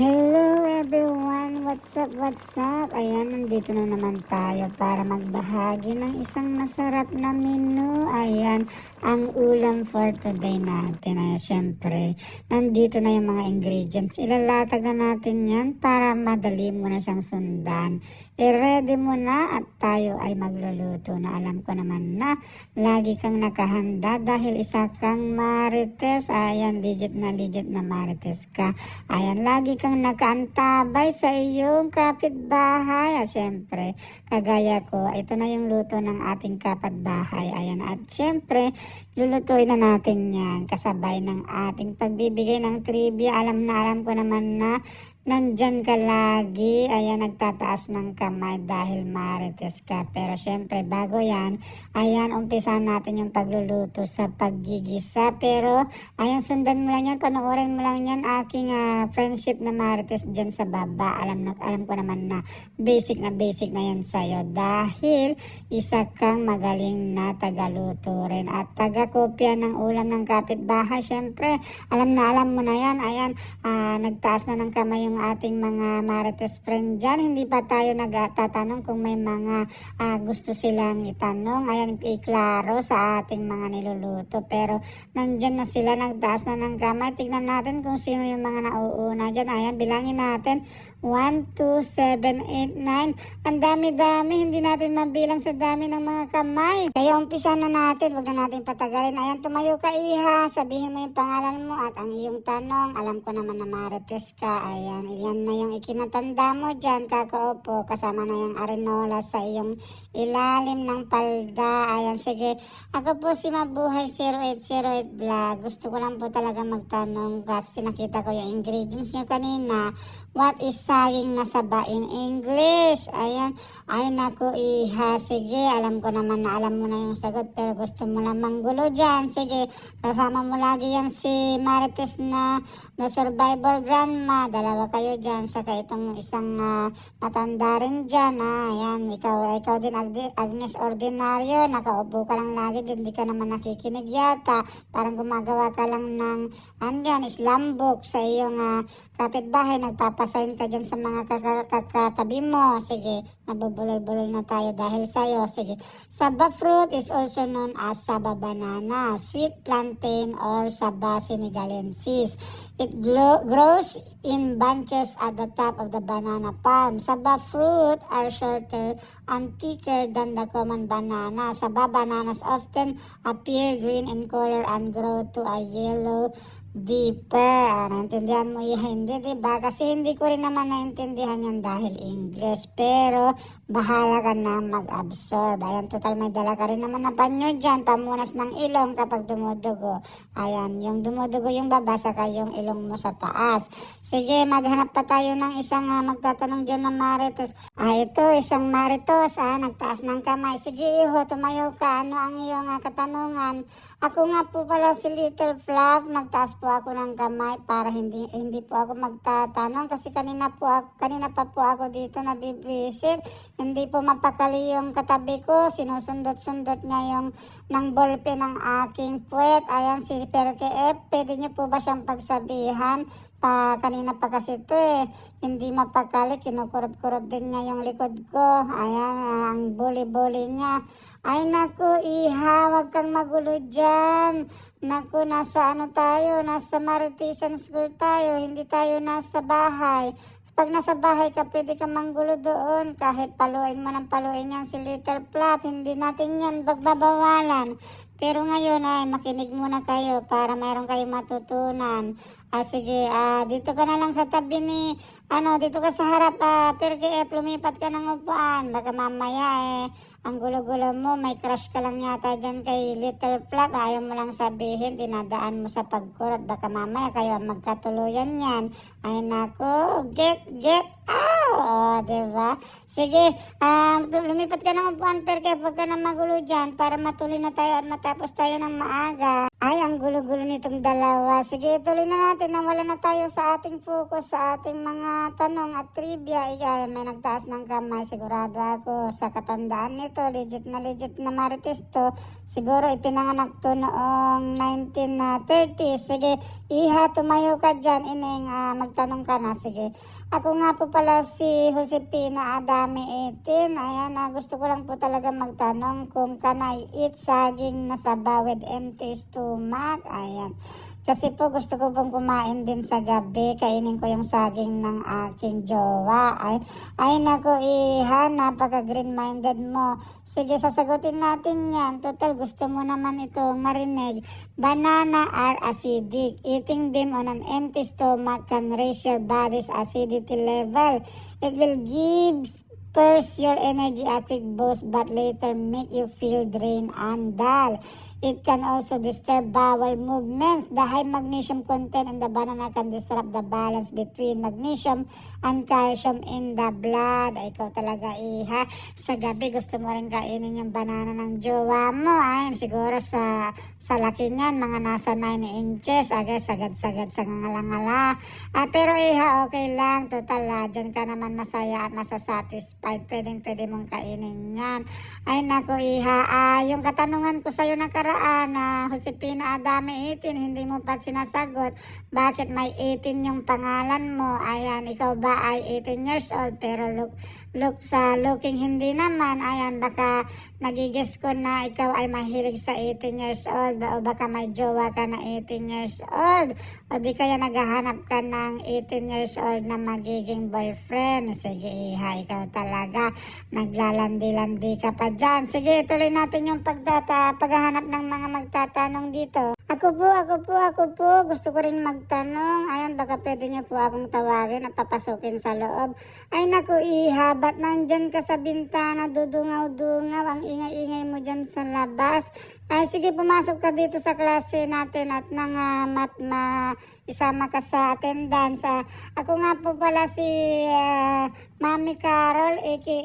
Hello everyone! What's up? What's up? Ayan, nandito na naman tayo para magbahagi ng isang masarap na menu. Ayan, ang ulam for today natin. Ayan, syempre, nandito na yung mga ingredients. Ilalatag na natin yan para madali mo na siyang sundan. I-ready mo na at tayo ay magluluto na. Alam ko naman na lagi kang nakahanda dahil isa kang marites. Ayan, legit na legit na marites ka. Ayan, lagi kang nakaantabay sa iyong kapitbahay. At syempre, kagaya ko, ito na yung luto ng ating kapitbahay. Ayan, at syempre, lulutuin na natin yan kasabay ng ating pagbibigay ng trivia. Alam na alam ko naman na nandyan ka lagi, ayan, nagtataas ng kamay dahil marites ka. Pero syempre, bago yan, ayan, umpisa natin yung pagluluto sa paggigisa. Pero, ayan, sundan mo lang yan, panoorin mo lang yan, aking ah, friendship na marites dyan sa baba. Alam, na, alam ko naman na basic na basic na yan sa'yo. Dahil, isa kang magaling na tagaluto rin. At taga-kopya ng ulam ng kapitbahay, syempre, alam na alam mo na yan. Ayan, ah, nagtaas na ng kamay yung ating mga marites friend dyan. Hindi pa tayo nagtatanong kung may mga ah, gusto silang itanong. Ayan, iklaro sa ating mga niluluto. Pero nandyan na sila, nagtaas na ng kamay. Tignan natin kung sino yung mga nauuna dyan. Ayan, bilangin natin. 1, 2, 7, 8, 9. Ang dami-dami. Hindi natin mabilang sa dami ng mga kamay. Kaya umpisa na natin. Huwag na natin patagalin. Ayan, tumayo ka iha. Sabihin mo yung pangalan mo at ang iyong tanong. Alam ko naman na marites ka. Ayan, yan na yung ikinatanda mo dyan. Kakaupo. Kasama na yung arenola sa iyong ilalim ng palda. Ayan, sige. Ako po si Mabuhay 0808 Vlog. Gusto ko lang po talaga magtanong kasi nakita ko yung ingredients nyo kanina. What is saging na saba in English? Ayan. Ay naku iha. Sige, alam ko naman na alam mo na yung sagot pero gusto mo lang manggulo dyan. Sige, kasama mo lagi yan si Marites na, na survivor grandma. Dalawa kayo dyan. Saka itong isang ah, matanda rin dyan. Ah. Ayan, ikaw, ikaw din Agnes Ordinaryo. Nakaupo ka lang lagi. Hindi ka naman nakikinig yata. Parang gumagawa ka lang ng ano yan, Islam book sa iyong ah, kapitbahay. Nagpapasign ka dyan sa mga kaka- kakatabi mo. Sige, nabubulol-bulol na tayo dahil sa'yo. Sige. Saba fruit is also known as saba banana, sweet plantain, or saba senegalensis. It grows in bunches at the top of the banana palm. Saba fruit are shorter and thicker than the common banana. Saba bananas often appear green in color and grow to a yellow deeper. Naintindihan mo yun? Hindi, di ba? Kasi hindi ko rin naman naintindihan yan dahil English. Pero, bahala ka na mag-absorb. Ayan, total may dala ka rin naman na banyo dyan. Pamunas ng ilong kapag dumudugo. Ayan, yung dumudugo yung baba, saka yung ilong mo sa taas. Sige, maghanap pa tayo ng isang ah, magtatanong dyan na marites. Ah, ito, isang maritos. Ah, nagtaas ng kamay. Sige, iho, tumayo ka. Ano ang iyong ah, katanungan? Ako nga po pala si Little Fluff. Nagtaas po ako ng kamay para hindi hindi po ako magtatanong kasi kanina po kanina pa po ako dito nabibisit. Hindi po mapakali yung katabi ko. Sinusundot-sundot niya yung ng ballpen ng aking puwet. Ayan si Perke F. Pwede niyo po ba siyang pagsabihan? Pa, kanina pa kasi ito eh. Hindi mapakali. Kinukurot-kurot din niya yung likod ko. Ayan, ang bully-bully niya. Ay naku, iha, wag kang magulo dyan. Naku, nasa ano tayo, nasa Maritisan School tayo, hindi tayo nasa bahay. Pag nasa bahay ka, pwede ka manggulo doon. Kahit paluin mo ng paluin yan si Little Flap, hindi natin yan bagbabawalan. Pero ngayon ay makinig muna kayo para mayroon kayong matutunan. Ah, sige, ah, dito ka na lang sa tabi ni, ano, dito ka sa harap, ah, pero kaya lumipat ka ng upuan. Baka mamaya eh, ang gulo-gulo mo, may crush ka lang yata dyan kay Little Flap. Ayaw mo lang sabihin, dinadaan mo sa pagkurot. Baka mamaya kayo magkatuluyan yan. Ay nako, get, get out! O, diba? Sige, um, lumipat ka ng upuan, per kaya huwag ka na magulo dyan para matuloy na tayo at matapos tayo ng maaga. Ay, ang gulo-gulo nitong dalawa. Sige, tuloy na natin. Nawala na tayo sa ating focus, sa ating mga tanong at trivia. Iya, may nagtaas ng kamay. Sigurado ako sa katandaan nito. Legit na legit na marites to. Siguro ipinanganak to noong 1930. Sige, iha, tumayo ka dyan. Ining, ah, magtanong ka na. Sige. Ako nga po pala si Josepina Adame 18. Ayan, ah, gusto ko lang po talaga magtanong kung kanay eat saging na sabaw with empty stomach. Ayan. Kasi po gusto ko pong kumain din sa gabi. Kainin ko yung saging ng aking jowa. Ay, ay nako iha, napaka green-minded mo. Sige, sasagutin natin yan. Total, gusto mo naman itong marinig. Banana are acidic. Eating them on an empty stomach can raise your body's acidity level. It will give First, your energy quick boost but later make you feel drained and dull. It can also disturb bowel movements. The high magnesium content in the banana can disrupt the balance between magnesium and calcium in the blood. Ay, ikaw talaga iha. Sa gabi gusto mo rin kainin yung banana ng jowa mo. Ay, siguro sa sa laki niyan, mga nasa 9 inches. Agad, sagad-sagad sa ngala-ngala. Ah, pero iha, okay lang. Total, ah, dyan ka naman masaya at masasatisfied. Pwedeng pwede mong kainin yan. Ay, nako iha. Ah, yung katanungan ko sa'yo nakaraan na Josepina Adame 18, hindi mo pa sinasagot. Bakit may 18 yung pangalan mo? Ayan, ikaw ba ay 18 years old pero look, look sa looking hindi naman. Ayan, baka nagigis ko na ikaw ay mahilig sa 18 years old o baka may jowa ka na 18 years old o di kaya naghahanap ka ng 18 years old na magiging boyfriend. Sige, iha, ikaw talaga. Naglalandi-landi ka pa dyan. Sige, tuloy natin yung pagdata, paghahanap ng mga magtatanong dito. Ako po, ako po, ako po. Gusto ko rin magtanong. Ayan, baka pwede niyo po akong tawagin at papasukin sa loob. Ay naku, iha, ba't nandyan ka sa bintana, dudungaw-dungaw, ang ingay-ingay mo dyan sa labas? Ay, sige, pumasok ka dito sa klase natin at nang ah, mat, ma, isama ka sa attendance. Ah, ako nga po pala si ah, Mami Carol, aka,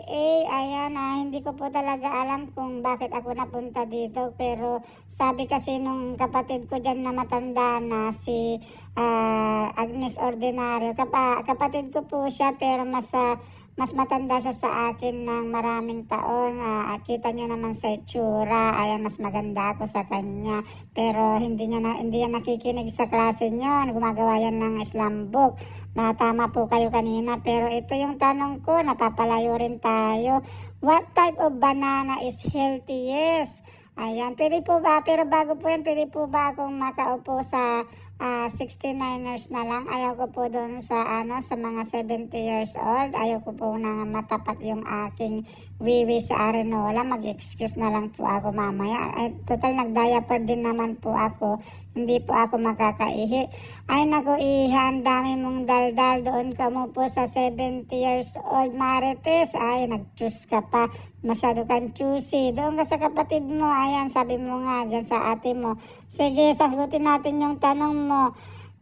ayan, ah, hindi ko po talaga alam kung bakit ako napunta dito. Pero sabi kasi nung kapatid ko dyan na matanda na si ah, Agnes Ordinario, kapa, kapatid ko po siya pero mas ah, mas matanda siya sa akin ng maraming taon. Ah, kita nyo naman sa itsura. Ayan, mas maganda ako sa kanya. Pero hindi niya, na, hindi yan nakikinig sa klase nyo. Gumagawa yan ng Islam book. Na tama po kayo kanina. Pero ito yung tanong ko. Napapalayo rin tayo. What type of banana is healthiest? Ayan, pwede po ba, pero bago po yan, pwede po ba akong makaupo sa ah, 69ers na lang? Ayaw ko po doon sa, ano, sa mga 70 years old. Ayaw ko po na matapat yung aking wiwi sa Arenola. Mag-excuse na lang po ako mamaya. Ay, total, nag-diaper din naman po ako. Hindi po ako makakaihi. Ay, naku, iha, ang dami mong daldal doon ka mo po sa 70 years old Marites. Ay, nag-choose ka pa. Masyado kang choosy. Doon ka sa kapatid mo. Ayan, sabi mo nga dyan sa ate mo. Sige, sagutin natin yung tanong mo.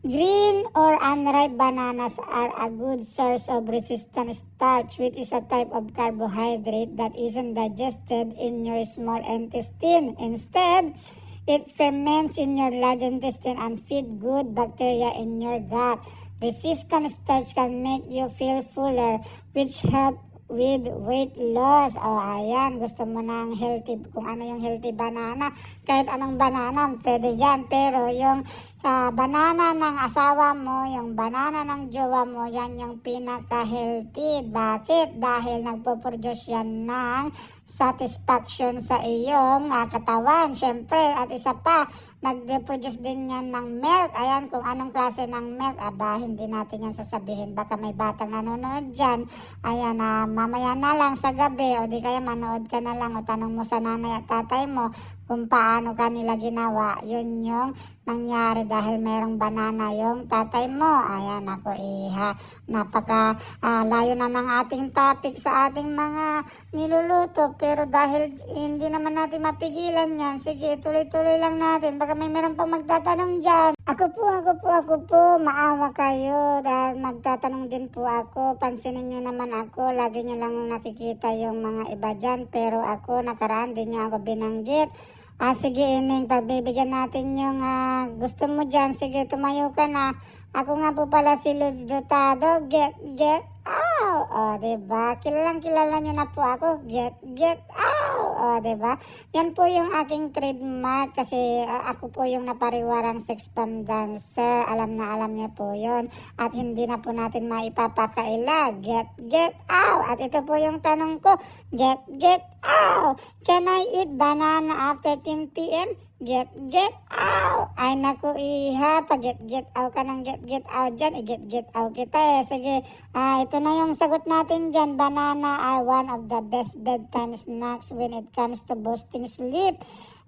Green or unripe bananas are a good source of resistant starch, which is a type of carbohydrate that isn't digested in your small intestine. Instead, it ferments in your large intestine and feed good bacteria in your gut. Resistant starch can make you feel fuller, which help with weight loss. O, ayan, gusto mo ng healthy, kung ano yung healthy banana. Kahit anong banana, pwede yan. Pero yung ah, banana ng asawa mo, yung banana ng jowa mo, yan yung pinaka-healthy. Bakit? Dahil nagpo-produce yan ng satisfaction sa iyong ah, katawan. Siyempre, at isa pa, nag-reproduce din yan ng milk. Ayan, kung anong klase ng milk, aba, hindi natin yan sasabihin. Baka may batang nanonood dyan. Ayan, ah, mamaya na lang sa gabi, o di kaya manood ka na lang, o tanong mo sa nanay at tatay mo kung paano kanila ginawa. Yun yung nangyari dahil merong banana yung tatay mo. Ayan, ako iha. Napaka ah, layo na ng ating topic sa ating mga niluluto. Pero dahil hindi naman natin mapigilan yan, sige, tuloy-tuloy lang natin. Baka may meron pa magtatanong dyan. Ako po, ako po, ako po, maawa kayo dahil magtatanong din po ako. Pansinin nyo naman ako, lagi nyo lang nakikita yung mga iba dyan, pero ako nakaraan din nyo ako binanggit. Ah, sige, Ining, pagbibigyan natin yung ah, gusto mo dyan. Sige, tumayo ka na. Ako nga po pala si Luz Dotado. Get, get out! O, diba? Kilalang kilala nyo na po ako. Get, get out! O, diba? Yan po yung aking trademark kasi ah, ako po yung napariwarang sex bomb dancer. Alam na alam niyo po yon At hindi na po natin maipapakaila. Get, get out! At ito po yung tanong ko. Get, get out! Can I eat banana after 10 p.m.? Get, get out! Ay naku iha, pag get, get out ka ng get, get out dyan, i-get, get out kita eh. Sige, ah, ito na yung sagot natin dyan. Banana are one of the best bedtime snacks when it comes to boosting sleep.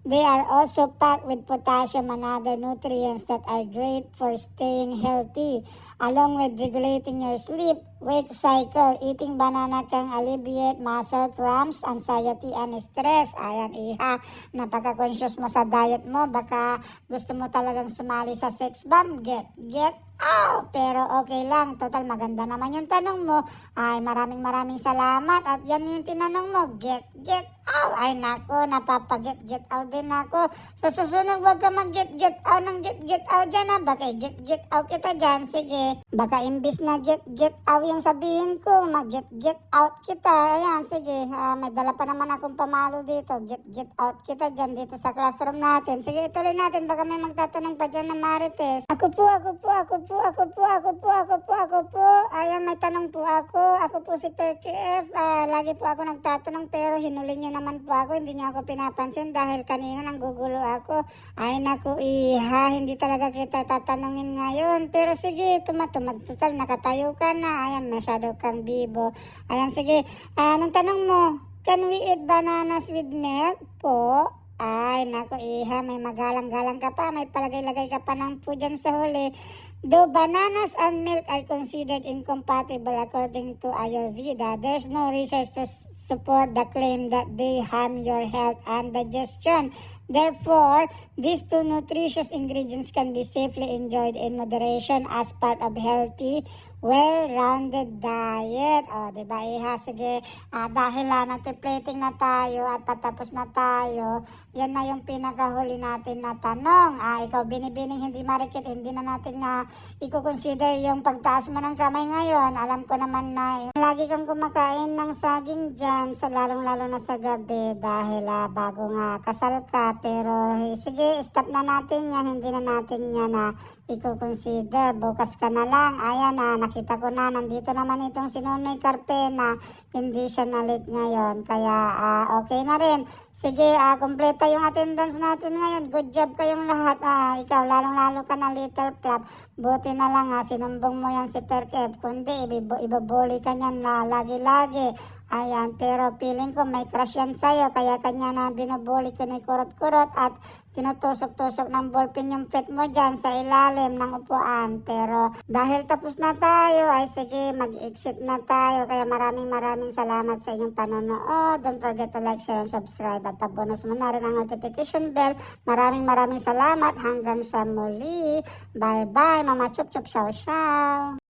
They are also packed with potassium and other nutrients that are great for staying healthy. Along with regulating your sleep, wake cycle, eating banana can alleviate muscle cramps, anxiety, and stress. Ayan, iha, napaka-conscious mo sa diet mo. Baka gusto mo talagang sumali sa sex bomb, get, get out. Pero okay lang, total maganda naman yung tanong mo. Ay, maraming maraming salamat. At yan yung tinanong mo, get, get out. Ay, nako, napapaget, get out din ako. Sa susunod, wag ka mag-get, get out ng get, get out dyan ha. Baka get, get out kita dyan. Sige, baka imbis na get, get out yung sabihin ko, mag-get, get out kita. Ayan, sige, ah, may dala pa naman akong pamalo dito. Get, get out kita dyan dito sa classroom natin. Sige, ituloy natin. Baka may magtatanong pa dyan na Marites. Ako po, ako po, ako po, ako po, ako po, ako po, ako po. Ayan, may tanong po ako. Ako po si Perky F. Ah, lagi po ako nagtatanong pero hinuli nyo naman po ako. Hindi nyo ako pinapansin dahil kanina nang gugulo ako. Ay, naku, iha. Hindi talaga kita tatanungin ngayon. Pero sige, tumatumag. Total, nakatayo ka na. Ayan, masyado kang bibo. Ayan, sige. Ah, anong tanong mo? Can we eat bananas with milk po? Ay, naku, iha, may magalang-galang ka pa. May palagay-lagay ka pa ng po dyan sa huli. Though bananas and milk are considered incompatible according to Ayurveda, there's no research to support the claim that they harm your health and digestion. Therefore, these two nutritious ingredients can be safely enjoyed in moderation as part of healthy, well-rounded diet. O, di ba, Iha? Sige, ah, dahil ah, nagpe-plating na tayo at patapos na tayo, yan na yung pinakahuli natin na tanong. Ah, ikaw, binibining hindi marikit, hindi na natin na i-consider yung pagtaas mo ng kamay ngayon. Alam ko naman na eh, lagi kang kumakain ng saging dyan, sa lalong-lalo na sa gabi dahil ah, bago nga kasal ka. Pero eh, sige, stop na natin yan. Hindi na natin yan na i-consider. Bukas ka na lang. Ayan na, nakita ko na. Nandito naman itong si Nonoy Carpena. Hindi siya nalit ngayon. Kaya ah, okay na rin. Sige, ah, kumpleta yung attendance natin ngayon. Good job kayong lahat. Ah, ikaw, lalong-lalo ka na little flop. Buti na lang ha, sinumbong mo yan si Perkev. Kundi, ibabuli ka niyan na lagi-lagi. Ayan, pero feeling ko may crush yan sa'yo, kaya kanya na binubuli ko ni kurot-kurot at tinutusok-tusok ng ballpen yung pet mo dyan sa ilalim ng upuan. Pero dahil tapos na tayo, ay sige, mag-exit na tayo. Kaya maraming maraming salamat sa inyong panonood. Don't forget to like, share, and subscribe. At pabonus mo na rin ang notification bell. Maraming maraming salamat. Hanggang sa muli. Bye-bye, Mama Chup Chup Chow Chow.